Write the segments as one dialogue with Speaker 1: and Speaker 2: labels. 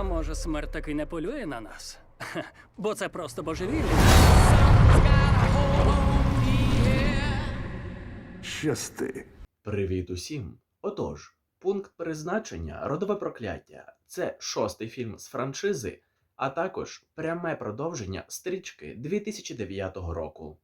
Speaker 1: А може, смерть таки не полює на нас? Бо це просто божевілля.
Speaker 2: Щасти.
Speaker 3: Привіт усім! Отож, пункт призначення Родове прокляття це шостий фільм з франшизи, а також пряме продовження стрічки 2009 року.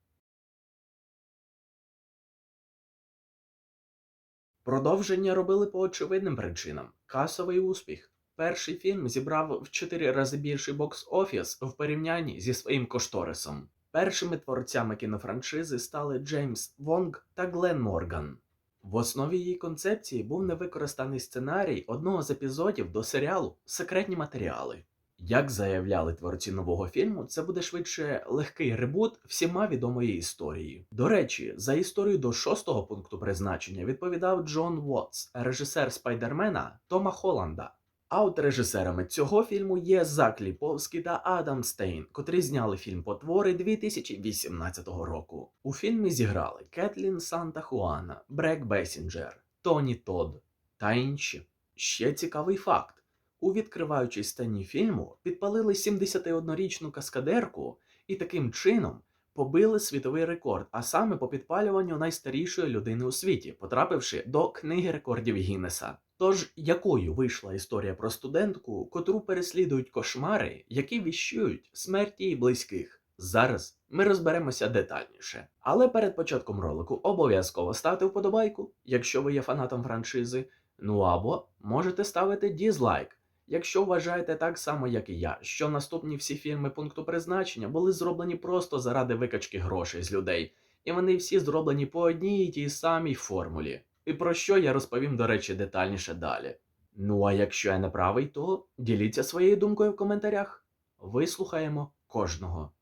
Speaker 3: Продовження робили по очевидним причинам. Касовий успіх. Перший фільм зібрав в 4 рази більший бокс-офіс в порівнянні зі своїм кошторисом. Першими творцями кінофраншизи стали Джеймс Вонг та Глен Морган. В основі її концепції був невикористаний сценарій одного з епізодів до серіалу Секретні матеріали. Як заявляли творці нового фільму, це буде швидше легкий ребут всіма відомої історії. До речі, за історію до шостого пункту призначення відповідав Джон Уотс, режисер Спайдермена Тома Холланда. А от режисерами цього фільму є Зак Ліповський та Адам Стейн, котрі зняли фільм Потвори 2018 року. У фільмі зіграли Кетлін Санта Хуана, Брек Бесінджер, Тоні Тодд та інші. Ще цікавий факт: у відкриваючій сцені фільму підпалили 71-річну каскадерку і таким чином побили світовий рекорд, а саме по підпалюванню найстарішої людини у світі, потрапивши до книги рекордів Гіннеса. Тож, якою вийшла історія про студентку, котру переслідують кошмари, які віщують смерті її близьких? Зараз ми розберемося детальніше. Але перед початком ролику обов'язково ставте вподобайку, якщо ви є фанатом франшизи. Ну або можете ставити дізлайк, якщо вважаєте так само, як і я, що наступні всі фільми пункту призначення були зроблені просто заради викачки грошей з людей, і вони всі зроблені по одній і тій самій формулі. І про що я розповім, до речі, детальніше далі. Ну а якщо я не правий, то діліться своєю думкою в коментарях. Вислухаємо кожного.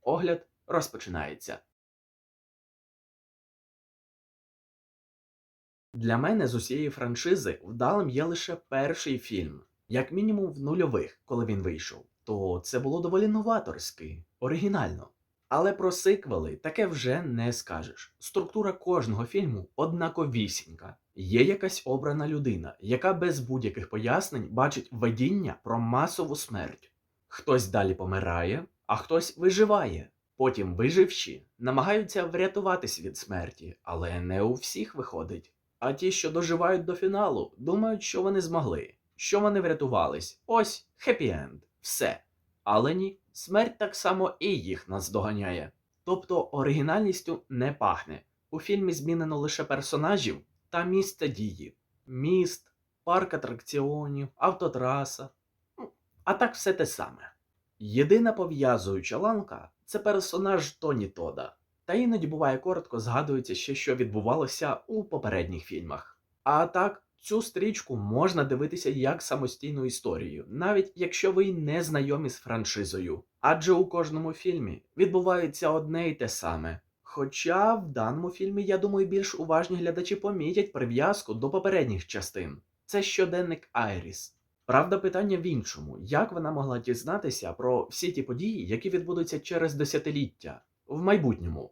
Speaker 3: Огляд розпочинається. Для мене з усієї франшизи вдалим є лише перший фільм, як мінімум в нульових, коли він вийшов. То це було доволі новаторськи, оригінально. Але про сиквели таке вже не скажеш. Структура кожного фільму однаковісінька. Є якась обрана людина, яка без будь-яких пояснень бачить видіння про масову смерть. Хтось далі помирає, а хтось виживає. Потім виживші намагаються врятуватись від смерті, але не у всіх виходить. А ті, що доживають до фіналу, думають, що вони змогли, що вони врятувались. Ось хеппі-енд. Все. Але ні, смерть так само і їх наздоганяє. Тобто оригінальністю не пахне. У фільмі змінено лише персонажів та місце дії. Міст, парк атракціонів, автотраса. Ну, А так все те саме. Єдина пов'язуюча ланка це персонаж Тоні Тода. Та іноді буває коротко згадується ще, що відбувалося у попередніх фільмах. А так, цю стрічку можна дивитися як самостійну історію, навіть якщо ви не знайомі з франшизою. Адже у кожному фільмі відбувається одне й те саме. Хоча в даному фільмі, я думаю, більш уважні глядачі помітять прив'язку до попередніх частин. Це щоденник Айріс. Правда, питання в іншому: як вона могла дізнатися про всі ті події, які відбудуться через десятиліття в майбутньому?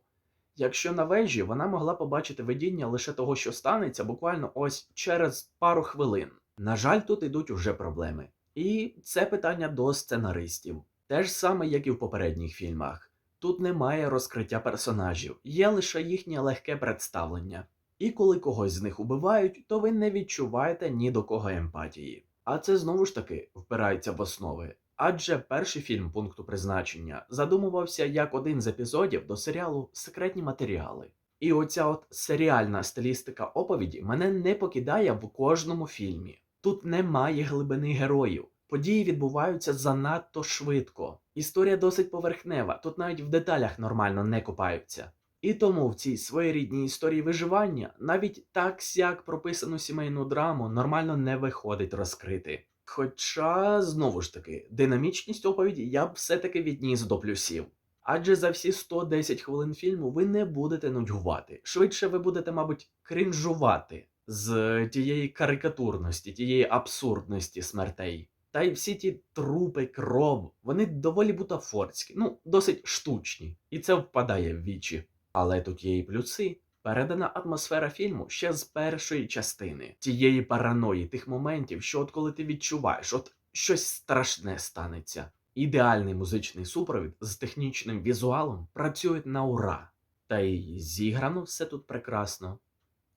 Speaker 3: Якщо на вежі вона могла побачити видіння лише того, що станеться буквально ось через пару хвилин. На жаль, тут ідуть уже проблеми. І це питання до сценаристів. Те ж саме, як і в попередніх фільмах. Тут немає розкриття персонажів, є лише їхнє легке представлення. І коли когось з них убивають, то ви не відчуваєте ні до кого емпатії. А це знову ж таки впирається в основи. Адже перший фільм пункту призначення задумувався як один з епізодів до серіалу Секретні матеріали. І оця от серіальна стилістика оповіді мене не покидає в кожному фільмі. Тут немає глибини героїв. Події відбуваються занадто швидко. Історія досить поверхнева, тут навіть в деталях нормально не копаються. І тому в цій своєрідній історії виживання навіть так сяк прописану сімейну драму нормально не виходить розкрити. Хоча, знову ж таки, динамічність оповіді я б все-таки відніс до плюсів. Адже за всі 110 хвилин фільму ви не будете нудьгувати. Швидше ви будете, мабуть, кринжувати з тієї карикатурності, тієї абсурдності смертей. Та й всі ті трупи, кров, вони доволі бутафорські, ну, досить штучні, і це впадає в вічі. Але тут є і плюси. Передана атмосфера фільму ще з першої частини, тієї параної, тих моментів, що от коли ти відчуваєш, от щось страшне станеться. Ідеальний музичний супровід з технічним візуалом працюють на ура. Та й зіграно все тут прекрасно.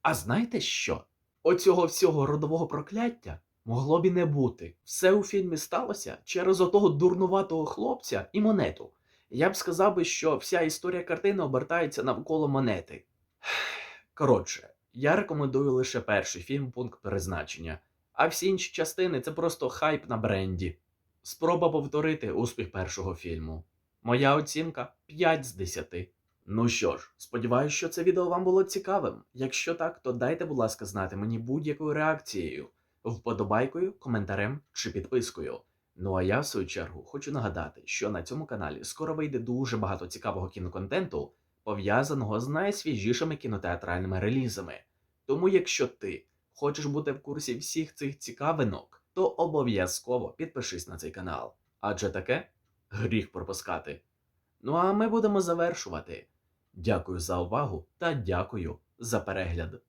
Speaker 3: А знаєте що? Оцього всього родового прокляття могло б і не бути. Все у фільмі сталося через отого дурнуватого хлопця і монету. Я б сказав би, що вся історія картини обертається навколо монети. Коротше, я рекомендую лише перший фільм пункт призначення, а всі інші частини це просто хайп на бренді. Спроба повторити успіх першого фільму. Моя оцінка 5 з 10. Ну що ж, сподіваюся, що це відео вам було цікавим. Якщо так, то дайте, будь ласка, знати мені будь-якою реакцією, вподобайкою, коментарем чи підпискою. Ну а я, в свою чергу, хочу нагадати, що на цьому каналі скоро вийде дуже багато цікавого кіноконтенту, пов'язаного з найсвіжішими кінотеатральними релізами. Тому, якщо ти хочеш бути в курсі всіх цих цікавинок, то обов'язково підпишись на цей канал, адже таке гріх пропускати. Ну а ми будемо завершувати. Дякую за увагу та дякую за перегляд.